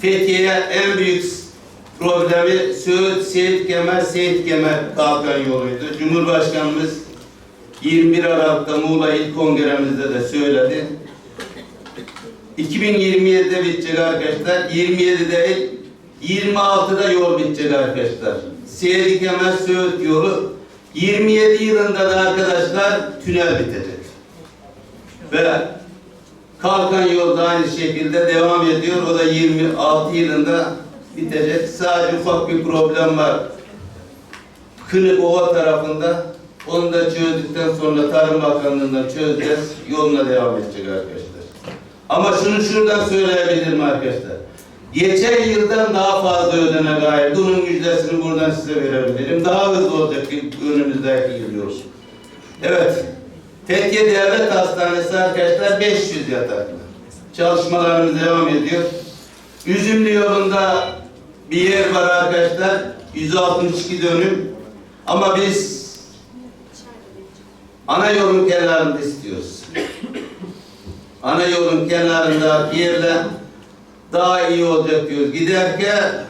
Fethiye'ye en büyük problemi Söğüt, Seyit Kemer, Seyit Kemer kalkan yoluydu. Cumhurbaşkanımız 21 Aralık'ta Muğla İl Kongremizde de söyledi. 2027'de bitecek arkadaşlar. 27 değil, 26'da yol bitecek arkadaşlar. Seyit Kemer, Söğüt yolu 27 yılında da arkadaşlar tünel bitecek. Ve Kalkan yol da aynı şekilde devam ediyor. O da 26 yılında bitecek. Sadece ufak bir problem var. Kınık Ova tarafında. Onu da çözdükten sonra Tarım Bakanlığı'ndan çözeceğiz. Yoluna devam edecek arkadaşlar. Ama şunu şuradan söyleyebilirim arkadaşlar. Geçen yıldan daha fazla ödene gayet. Bunun müjdesini buradan size verebilirim. Daha hızlı olacak önümüzdeki yıl yol. Evet. Fethiye Devlet Hastanesi arkadaşlar 500 yataklı. Çalışmalarımız devam ediyor. Üzümlü yolunda bir yer var arkadaşlar. 162 dönüm. Ama biz ana yolun kenarında istiyoruz. Ana yolun kenarında bir yerle daha iyi olacak diyoruz. Giderken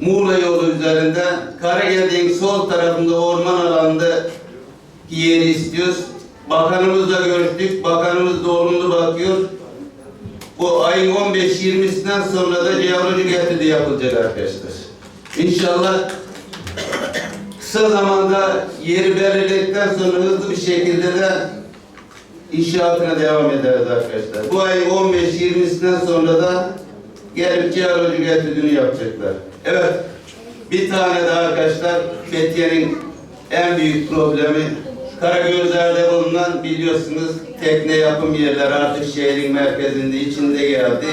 Muğla yolu üzerinde Karagöl'ün sol tarafında orman alanında yeri istiyoruz. Bakanımızla görüştük. Bakanımız da olumlu bakıyor. Bu ayın 15-20'sinden sonra da jeolojik etüdü yapılacak arkadaşlar. İnşallah kısa zamanda yeri belirledikten sonra hızlı bir şekilde de inşaatına devam ederiz arkadaşlar. Bu ayın 15-20'sinden sonra da gelip jeolojik etüdünü yapacaklar. Evet, bir tane de arkadaşlar Fethiye'nin en büyük problemi Karagözler'de bulunan biliyorsunuz tekne yapım yerleri artık şehrin merkezinde içinde geldi.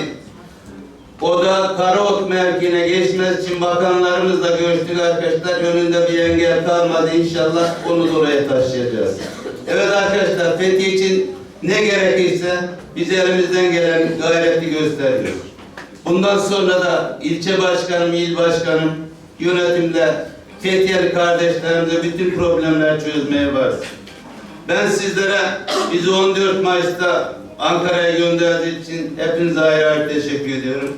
O da Karaot mevkine geçmesi için bakanlarımızla görüştük arkadaşlar. Önünde bir engel kalmadı inşallah onu da oraya taşıyacağız. Evet arkadaşlar Fethiye için ne gerekirse biz elimizden gelen gayreti gösteriyoruz. Bundan sonra da ilçe başkanım, il başkanım, yönetimde Fethiye'li kardeşlerimize bütün problemler çözmeye varız. Ben sizlere bizi 14 Mayıs'ta Ankara'ya gönderdiği için hepinize ayrı ayrı teşekkür ediyorum.